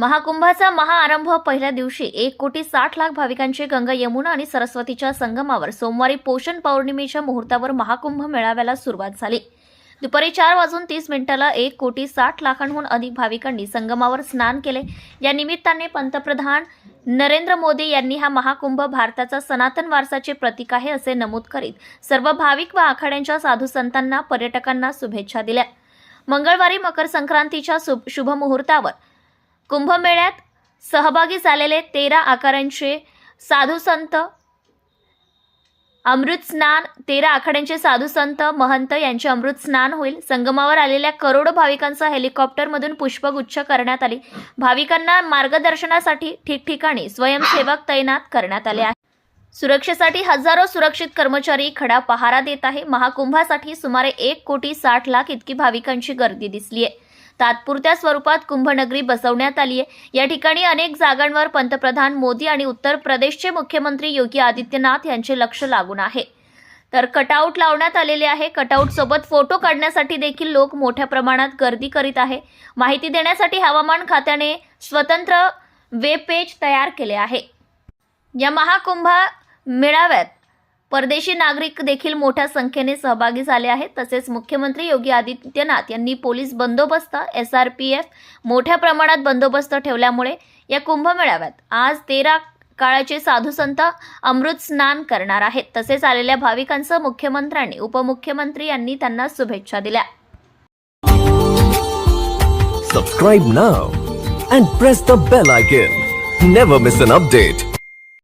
महाकुंभाचा महाआरंभ पहिल्या दिवशी एक कोटी साठ लाख भाविकांची गंगा यमुना आणि सरस्वतीच्या संगमावर सोमवारी पोषण पौर्णिमेच्या मुहूर्तावर महाकुंभ मेळाव्याला सुरुवात झाली. दुपारी चार वाजून तीस मिनिटाला एक कोटी साठ लाखांहून अधिक भाविकांनी संगमावर स्नान केले. या निमित्ताने पंतप्रधान नरेंद्र मोदी यांनी हा महाकुंभ भारताचा सनातन वारसाचे प्रतीक आहे असे नमूद करीत सर्व भाविक व आखाड्यांच्या साधू संतांना पर्यटकांना शुभेच्छा दिल्या. मंगळवारी मकर संक्रांतीच्या शुभ शुभमुहूर्तावर कुंभमेळ्यात सहभागी झालेले तेरा आकारांचे साधू संत अमृत स्नान तेरा आखाड्यांचे साधू संत महंत यांचे अमृत स्नान होईल. संगमावर आलेल्या करोडो भाविकांचा हेलिकॉप्टरमधून पुष्पगुच्छ करण्यात आली. भाविकांना मार्गदर्शनासाठी ठिकठिकाणी स्वयंसेवक तैनात करण्यात आले आहे. सुरक्षेसाठी हजारो सुरक्षित कर्मचारी खडा पहारा देत आहे. महाकुंभासाठी सुमारे एक कोटी साठ लाख इतकी भाविकांची गर्दी दिसली आहे. तात्पुरत्या स्वरूपात कुंभनगरी बसवण्यात आली आहे. या ठिकाणी अनेक जागांवर पंतप्रधान मोदी आणि उत्तर प्रदेशचे मुख्यमंत्री योगी आदित्यनाथ यांचे लक्ष लागून आहे. तर कटआउट लावण्यात आलेले आहे. कटआउट सोबत फोटो काढण्यासाठी देखील लोक मोठ्या प्रमाणात गर्दी करीत आहे. माहिती देण्यासाठी हवामान खात्याने स्वतंत्र वेब पेज तयार केले आहे. या महाकुंभा मेळाव्यात परदेशी नागरिक देखील मोठ्या संख्येने सहभागी झाले आहेत. तसेच मुख्यमंत्री योगी आदित्यनाथ यांनी पोलीस बंदोबस्त एस आर पी एफ मोठ्या प्रमाणात बंदोबस्त ठेवल्यामुळे या कुंभमेळाव्यात आज तेरा काळाचे साधू संत अमृत स्नान करणार आहेत. तसेच आलेल्या भाविकांचं मुख्यमंत्र्यांनी उपमुख्यमंत्री यांनी त्यांना शुभेच्छा दिल्या. Subscribe now and press the bell icon never miss an update